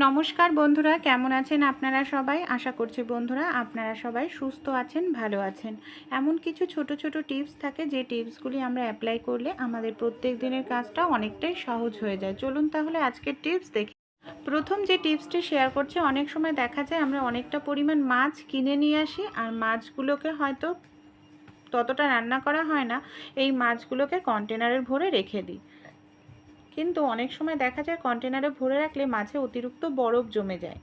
নমস্কার বন্ধুরা, কেমন আছেন আপনারা সবাই? আশা করছি বন্ধুরা আপনারা সবাই সুস্থ আছেন, ভালো আছেন। এমন কিছু ছোট ছোট টিপস থাকে, যে টিপসগুলি আমরা অ্যাপ্লাই করলে আমাদের প্রত্যেক দিনের কাজটা অনেকটাই সহজ হয়ে যায়। চলুন তাহলে আজকের টিপস দেখি। প্রথম যে টিপসটি শেয়ার করছে, অনেক সময় দেখা যায় আমরা অনেকটা পরিমাণ মাছ কিনে নিয়ে আসি, আর মাছগুলোকে হয়তো ততটা রান্না করা হয় না, এই মাছগুলোকে কন্টেনারের ভরে রেখে দিই। কিন্তু অনেক সময় দেখা যায় কন্টেনারে ভরে রাখলে মাছে অতিরিক্ত বরফ জমে যায়।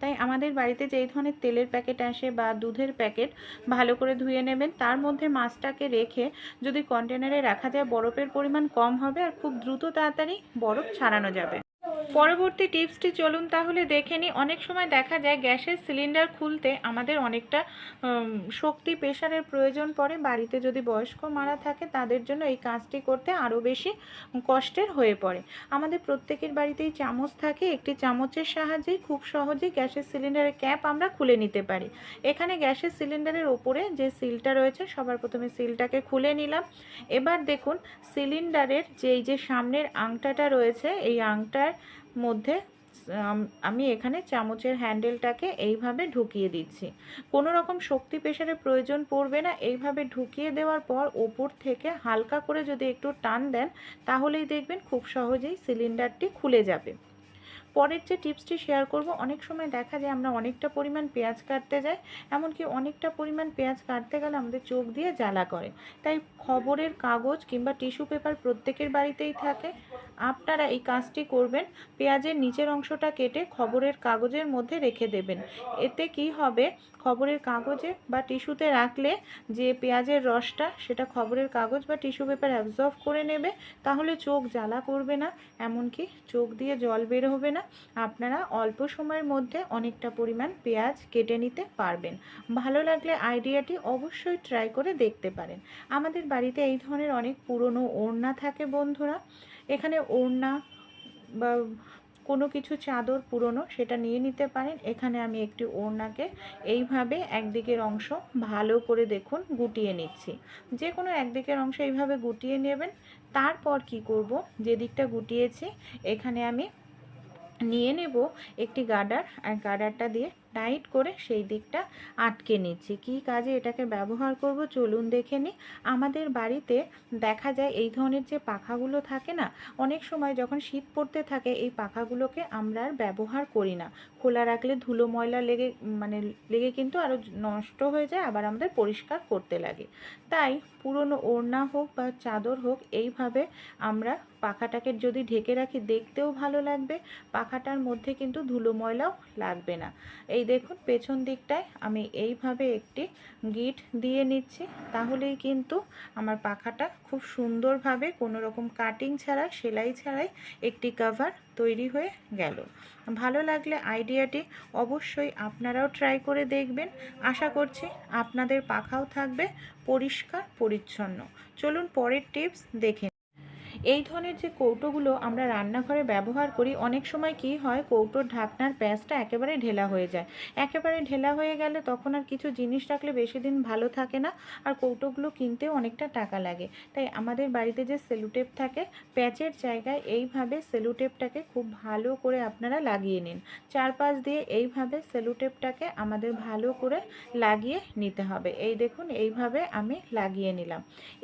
তাই আমাদের বাড়িতে যেই ধরনের তেলের প্যাকেট আসে বা দুধের প্যাকেট ভালো করে ধুয়ে নেবেন, তার মধ্যে মাছটাকে রেখে যদি কন্টেনারে রাখা যায় বরফের পরিমাণ কম হবে আর খুব দ্রুত তাড়াতাড়ি বরফ ছাড়ানো যাবে। পরবর্তী টিপসটি চলুন তাহলে দেখে নিই। অনেক সময় দেখা যায় গ্যাসের সিলিন্ডার খুলতে আমাদের অনেকটা শক্তি প্রেশারের প্রয়োজন পড়ে। বাড়িতে যদি বয়স্ক মারা থাকে তাদের জন্য এই কাজটি করতে আরও বেশি কষ্টের হয়ে পড়ে। আমাদের প্রত্যেকের বাড়িতেই চামচ থাকে, একটি চামচের সাহায্যেই খুব সহজেই গ্যাসের সিলিন্ডারের ক্যাপ আমরা খুলে নিতে পারি। এখানে গ্যাসের সিলিন্ডারের ওপরে যে সিলটা রয়েছে, সবার প্রথমে সিলটাকে খুলে নিলাম। এবার দেখুন, সিলিন্ডারের যে এই যে সামনের আংটাটা রয়েছে, এই আংটার মধ্যে, আমি এখানে চামচের হ্যান্ডেলটাকে এইভাবে ঢুকিয়ে দিচ্ছি। কোনো রকম শক্তি প্রেশারের প্রয়োজন পড়বে না। এইভাবে ঢুকিয়ে দেওয়ার পর ওপর থেকে হালকা করে যদি একটু টান দেন, তাহলেই দেখবেন খুব সহজেই সিলিন্ডারটি খুলে যাবে। পরের যে টিপসটি শেয়ার করব, অনেক সময় দেখা যায় আমরা অনেকটা পরিমাণ পেঁয়াজ কাটতে যাই, এমনকি অনেকটা পরিমাণ পেঁয়াজ কাটতে গেলে আমাদের চোখ দিয়ে জ্বালা করে। তাই খবরের কাগজ কিংবা টিস্যু পেপার প্রত্যেকের বাড়িতেই থাকে। আপনারা এই কাজটি করবেন। পেঁয়াজের নিচের অংশটা কেটে খবরের কাগজের মধ্যে রেখে দেবেন। এতে কি হবে? খবরের কাগজে বা টিস্যুতে রাখলে যে পেঁয়াজের রসটা, সেটা খবরের কাগজ বা টিস্যু পেপার অ্যাবজর্ব করে নেবে। তাহলে চোখ জ্বালা করবে না, এমনকি চোখ দিয়ে জল বের হবে না। আপনারা অল্প সময়ের মধ্যে অনেকটা পরিমাণ পেঁয়াজ কেটে নিতে পারবেন। ভালো লাগলে আইডিয়াটি অবশ্যই ট্রাই করে দেখতে পারেন। আমাদের বাড়িতে এই ধরনের অনেক পুরনো ওড়না থাকে বন্ধুরা। এখানে ওড়না বা কোনো কিছু চাদর পুরনো সেটা নিয়ে নিতে পারেন। এখানে আমি একটি ওড়নাকে এইভাবে একদিকের অংশ ভালো করে দেখুন, গুটিয়ে নিচ্ছি। যে কোনো একদিকের অংশ এইভাবে গুটিয়ে নেবেন। তারপর কি করব? যে দিকটা গুটিয়েছি, এখানে আমি নিয়ে নেব একটি গার্ডার আর গার্ডারটা দিয়ে টাইট করে সেই দিকটা আটকে নিচ্ছি। কী কাজে এটাকে ব্যবহার করব? চলুন দেখে নিই। আমাদের বাড়িতে দেখা যায় এই ধরনের যে পাখাগুলো থাকে না, অনেক সময় যখন শীত পড়তে থাকে এই পাখাগুলোকে আমরা আর ব্যবহার করি না। খোলা রাখলে ধুলো ময়লা লেগে মানে লেগে কিন্তু আরও নষ্ট হয়ে যায়, আবার আমাদের পরিষ্কার করতে লাগে। তাই পুরনো ওড়না হোক বা চাদর হোক, এইভাবে আমরা পাখাটাকে যদি ঢেকে রাখি, দেখতেও ভালো লাগবে। পাখাটার মধ্যে কিন্তু ধুলো ময়লাও লাগবে না। এই দেখুন, পেছন দিকটায় আমি এইভাবে একটি গিট দিয়ে নিচ্ছি। তাহলেই কিন্তু আমার পাখাটা খুব সুন্দরভাবে কোনো রকম কাটিং ছাড়া সেলাই ছাড়াই একটি কভার তৈরি হয়ে গেল। ভালো লাগলে আইডিয়াটি অবশ্যই আপনারাও ট্রাই করে দেখবেন। আশা করছি আপনাদের পাখাও থাকবে পরিষ্কার, পরিচ্ছন্ন। চলুন পরের টিপস দেখে। এই ধরনের যে কৌটোগুলো আমরা রান্নাঘরে ব্যবহার করি, অনেক সময় কি হয়, কৌটোর ঢাকনার প্যাঁচটা একেবারে ঢেলা হয়ে যায়। একেবারে ঢেলা হয়ে গেলে তখন আর কিছু জিনিস রাখলে বেশি দিন ভালো থাকে না, আর কৌটোগুলো কিনতেও অনেকটা টাকা লাগে। তাই আমাদের বাড়িতে যে সেলুটেপ থাকে, প্যাচের জায়গায় এইভাবে সেলুটেপটাকে খুব ভালো করে আপনারা লাগিয়ে নিন। চারপাশ দিয়ে এইভাবে সেলুটেপটাকে আমাদের ভালো করে লাগিয়ে নিতে হবে। এই দেখুন, এইভাবে আমি লাগিয়ে নিলাম।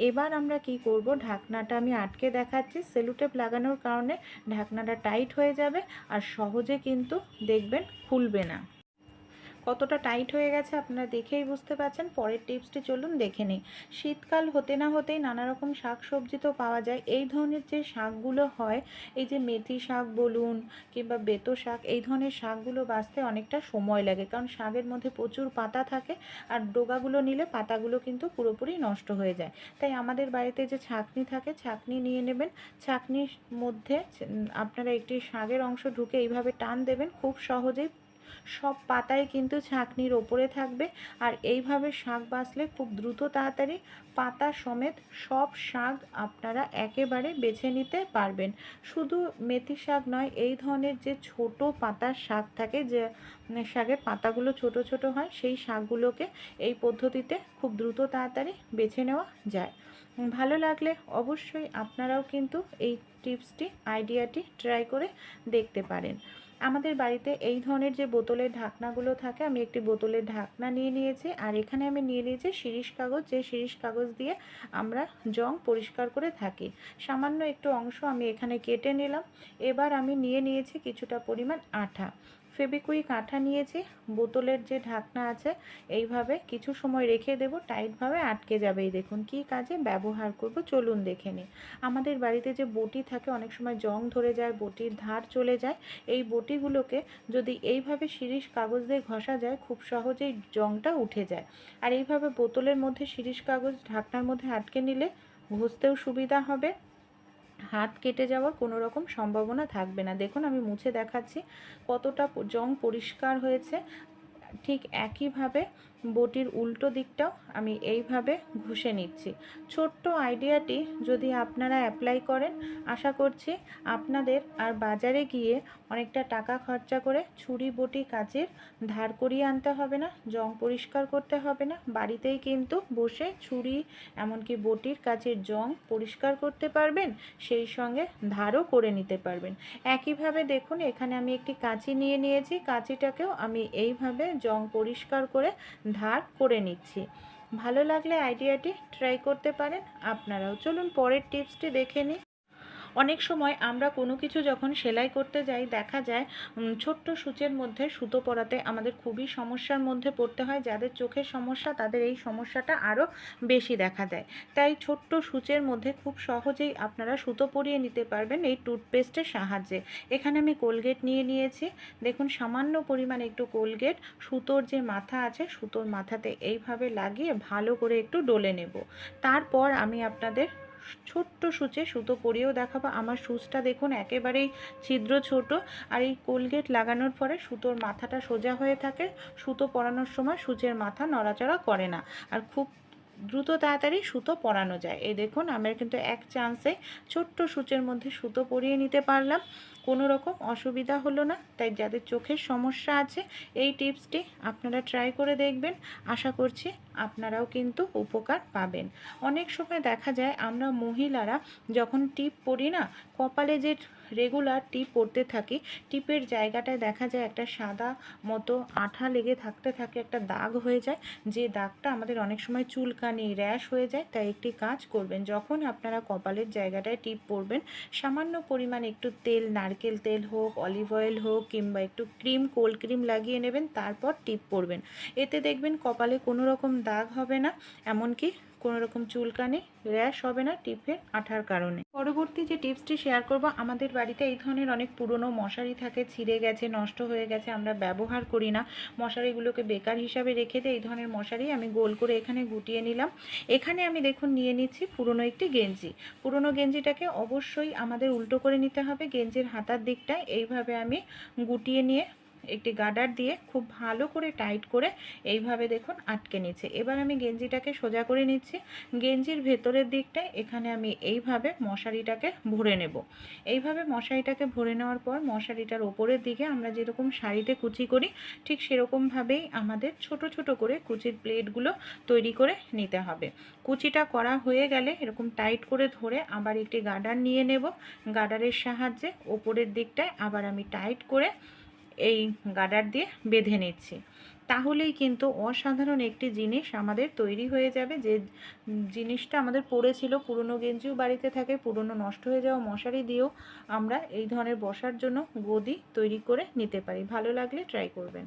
এবার আমরা কি করব, ঢাকনাটা আমি আটকে দেখাচ্ছি সেলুটেপ লাগানোর কারণে ঢাকনাটা টাইট হয়ে যাবে আর সহজে কিন্তু দেখবেন খুলবে না। কতটা টাইট হয়ে গেছে আপনারা দেখেই বুঝতে পারছেন। পরের টিপসটি চলুন দেখে নিই। শীতকাল হতে না হতেই নানা রকম শাক সবজি তো পাওয়া যায়। এই ধরনের যে শাকগুলো হয়, এই যে মেথি শাক বলুন কিংবা বেতো শাক, এই ধরনের শাকগুলো বাঁচতে অনেকটা সময় লাগে। কারণ শাকের মধ্যে প্রচুর পাতা থাকে আর ডোগাগুলো নিলে পাতাগুলো কিন্তু পুরোপুরি নষ্ট হয়ে যায়। তাই আমাদের বাড়িতে যে ছাকনি থাকে, ছাকনি নিয়ে নেবেন। ছাকনির মধ্যে আপনারা একটি শাকের অংশ ঢুকে এইভাবে টান দেবেন। খুব সহজেই সব পাতাই কিন্তু ছাঁকনির ওপরে থাকবে। আর এইভাবে শাক বাছলে খুব দ্রুত তাড়াতাড়ি পাতা সমেত সব শাক আপনারা একেবারে বেছে নিতে পারবেন। শুধু মেথি শাক নয়, এই ধরনের যে ছোট পাতার শাক থাকে, যে শাকের পাতাগুলো ছোট ছোট হয়, সেই শাকগুলোকে এই পদ্ধতিতে খুব দ্রুত তাড়াতাড়ি বেছে নেওয়া যায়। ভালো লাগলে অবশ্যই আপনারাও কিন্তু এই টিপসটি, আইডিয়াটি ট্রাই করে দেখতে পারেন। আমাদের বাড়িতে এই ধরনের যে বোতলের ঢাকনাগুলো থাকে, আমি একটি বোতলের ঢাকনা নিয়ে নিয়েছি। আর এখানে আমি নিয়ে নিয়েছি শিরিষ কাগজ, যে শিরিষ কাগজ দিয়ে আমরা জং পরিষ্কার করে থাকি। সামান্য একটু অংশ আমি এখানে কেটে নিলাম। এবার আমি নিয়ে নিয়েছি কিছুটা পরিমাণ আঠা। ফেবিকুইক আঠা নিয়েছি, বোতলের যে ঢাকনা আছে, এইভাবে কিছু সময় রেখে দেব, টাইটভাবে আটকে যাবে। এই দেখুন কি কাজে ব্যবহার করব, চলুন দেখে নিই। আমাদের বাড়িতে যে বটি থাকে, অনেক সময় জং ধরে যায়, বটির ধার চলে যায়। এই বটিগুলোকে যদি এইভাবে শিরিষ কাগজ দিয়ে ঘষা যায়, খুব সহজেই জংটা উঠে যায়। আর এইভাবে বোতলের মধ্যে শিরিষ কাগজ, ঢাকনার মধ্যে আটকে নিলে ঘষতেও সুবিধা হবে। হাত কেটে যাওয়ার কোনো রকম সম্ভাবনা থাকবে না। দেখুন, আমি মুছে দেখাচ্ছি কতটা জং পরিষ্কার হয়েছে। ঠিক একইভাবে বটির উল্টো দিকটাও আমি এইভাবে ঘষে নিচ্ছি। ছোট্ট আইডিয়াটি যদি আপনারা অ্যাপ্লাই করেন, আশা করছি আপনাদের আর বাজারে গিয়ে অনেকটা টাকা খরচা করে ছুরি, বটি, কাচের ধার করিয়ে আনতে হবে না, জং পরিষ্কার করতে হবে না, বাড়িতেই কিন্তু বসে ছুরি, এমনকি বটির কাচের জং পরিষ্কার করতে পারবেন, সেই সঙ্গে ধারও করে নিতে পারবেন। একইভাবে দেখুন, এখানে আমি একটি কাঁচি নিয়ে নিয়েছি, কাঁচিটাকেও আমি এইভাবে জং পরিষ্কার করে ধার করে নিচ্ছি। ভালো লাগলে আইডিয়াটি ট্রাই করতে পারেন। আপনারাও চলুন পরের টিপসটি দেখে নিই। অনেক সময় আমরা কোনো কিছু যখন সেলাই করতে যাই, দেখা যায় ছোট্ট সূচের মধ্যে সুতো পরাতে আমাদের খুবই সমস্যার মধ্যে পড়তে হয়, যাদের চোখের সমস্যা তাদের এই সমস্যাটা আরও বেশি দেখা দেয়। তাই ছোট্ট সূচের মধ্যে খুব সহজেই আপনারা সুতো পরিয়ে নিতে পারবেন এই টুথপেস্টের সাহায্যে। এখানে আমি কোলগেট নিয়ে নিয়েছি। দেখুন, সামান্য পরিমাণ একটু কোলগেট, সুতোর যে মাথা আছে, সুতোর মাথাতে এইভাবে লাগিয়ে ভালো করে একটু ডলে নেব। তারপর আমি আপনাদের ছোট্ট সূচে সুতো পরিয়েও দেখাবো। আমার সুচটা দেখুন, একেবারেই ছিদ্র ছোট। আর এই কোলগেট লাগানোর পরে সুতোর মাথাটা সোজা হয়ে থাকে। সুতো পরানোর সময় সূচের মাথা নড়াচড়া করে না। আর খুব দ্রুত তাড়াতাড়ি সুতো পরানো যায়। এই দেখুন, আমরা কিন্তু এক চান্সে ছোট্ট সূচের মধ্যে সুতো পরিয়ে নিতে পারলাম। কোনো রকম অসুবিধা হলো না। তাই যাদের চোখের সমস্যা আছে, এই টিপসটি আপনারা ট্রাই করে দেখবেন। আশা করছি আপনারাও কিন্তু উপকার পাবেন। অনেক সময় দেখা যায়, আমরা মহিলারা যখন টিপ পরি না, কপালে যে রেগুলার টিপ পরতে থাকি। টিপের জায়গাটায় দেখা যায় একটা সাদা মতো আঠা লেগে থাকতে থাকে, একটা দাগ হয়ে যায়। যে দাগটা আমাদের অনেক সময় চুলকানি, র্যাশ হয়ে যায়, তাই একটি কাজ করবেন, যখন আপনারা কপালের জায়গাটায় টিপ পরবেন, সামান্য পরিমাণ একটু তেল, নারকেল তেল হোক, অলিভ অয়েল হোক, কিংবা একটু ক্রিম, কোল্ড ক্রিম লাগিয়ে নেবেন, তারপর টিপ পরবেন। এতে দেখবেন কপালে কোনো রকম দাগ হবে না, এমনকি কোনো রকম চুলকানি, র্যাশ হবে না টিপের আঠার কারণে। পরবর্তী যে টিপসটি শেয়ার করব, আমাদের বাড়িতে এই ধরনের অনেক পুরনো মশারি থাকে, ছিঁড়ে গেছে, নষ্ট হয়ে গেছে, আমরা ব্যবহার করি না। মশারিগুলোকে বেকার হিসাবে রেখে দিয়ে এই ধরনের মশারি আমি গোল করে এখানে গুটিয়ে নিলাম। এখানে আমি দেখুন নিয়ে নিচ্ছি পুরনো একটি গেঞ্জি। পুরনো গেঞ্জিটাকে অবশ্যই আমাদের উল্টো করে নিতে হবে। গেঞ্জির হাতার দিকটায় এইভাবে আমি গুটিয়ে নিয়ে একটি গার্ডার দিয়ে খুব ভালো করে টাইট করে এইভাবে দেখুন আটকে নিচ্ছে। এবার আমি গেঞ্জিটাকে সোজা করে নিচ্ছি। গেঞ্জির ভেতরের দিকটায় এখানে আমি এইভাবে মশারিটাকে ভরে নেব। এইভাবে মশারিটাকে ভরে নেওয়ার পর মশারিটার ওপরের দিকে আমরা যেরকম শাড়িতে কুচি করি, ঠিক সেরকমভাবেই আমাদের ছোট ছোট করে কুচির প্লেটগুলো তৈরি করে নিতে হবে। কুচিটা করা হয়ে গেলে এরকম টাইট করে ধরে আবার একটি গার্ডার নিয়ে নেব। গার্ডারের সাহায্যে ওপরের দিকটায় আবার আমি টাইট করে এই গার্ডার দিয়ে বেঁধে নিচ্ছি। তাহলেই কিন্তু অসাধারণ একটি জিনিস আমাদের তৈরি হয়ে যাবে। যে জিনিসটা আমাদের পড়েছিল, পুরনো গেঞ্জিও বাড়িতে থাকে, পুরনো নষ্ট হয়ে যাওয়া মশারি দিয়েও আমরা এই ধরনের বসার জন্য গদি তৈরি করে নিতে পারি। ভালো লাগলে ট্রাই করবেন।